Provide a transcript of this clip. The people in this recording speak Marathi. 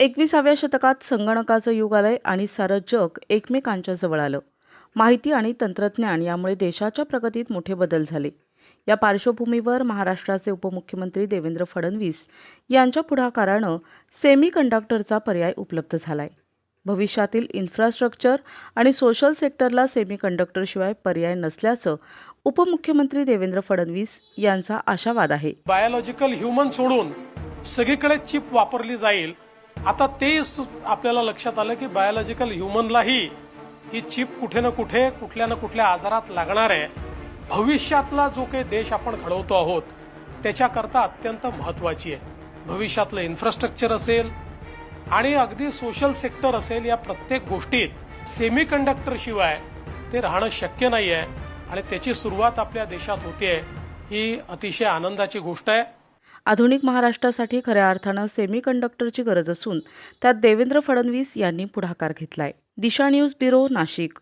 एकविसाव्या शतकात संगणकाचं युग आलंय आणि सारं जग एकमेकांच्या जवळ आलं. माहिती आणि तंत्रज्ञान यामुळे देशाच्या प्रगतीत मोठे बदल झाले. या पार्श्वभूमीवर महाराष्ट्राचे उपमुख्यमंत्री देवेंद्र फडणवीस यांच्या पुढाकारानं सेमी कंडक्टरचा पर्याय उपलब्ध झालाय. भविष्यातील इन्फ्रास्ट्रक्चर आणि सोशल सेक्टरला सेमी कंडक्टरशिवाय पर्याय नसल्याचं उपमुख्यमंत्री देवेंद्र फडणवीस यांचा आशावाद आहे. बायोलॉजिकल ह्युमन सोडून सगळीकडे चिप वापरली जाईल आता ते सु- आपल्याला लक्षात आलं की बायोलॉजिकल ह्युमनलाही ही चिप कुठे ना कुठे कुठल्या ना कुठल्या आजारात लागणार आहे. भविष्यातला जो काही देश आपण घडवतो आहोत त्याच्याकरता अत्यंत महत्वाची आहे. भविष्यातलं इन्फ्रास्ट्रक्चर असेल आणि अगदी सोशल सेक्टर असेल या प्रत्येक गोष्टीत सेमी कंडक्टर शिवाय ते राहणं शक्य नाही आहे आणि त्याची सुरुवात आपल्या देशात होते ही अतिशय आनंदाची गोष्ट आहे. आधुनिक महाराष्ट्रासाठी खऱ्या अर्थानं सेमी कंडक्टरची गरज असून त्यात देवेंद्र फडणवीस यांनी पुढाकार घेतलाय. Disha news bureau Nashik.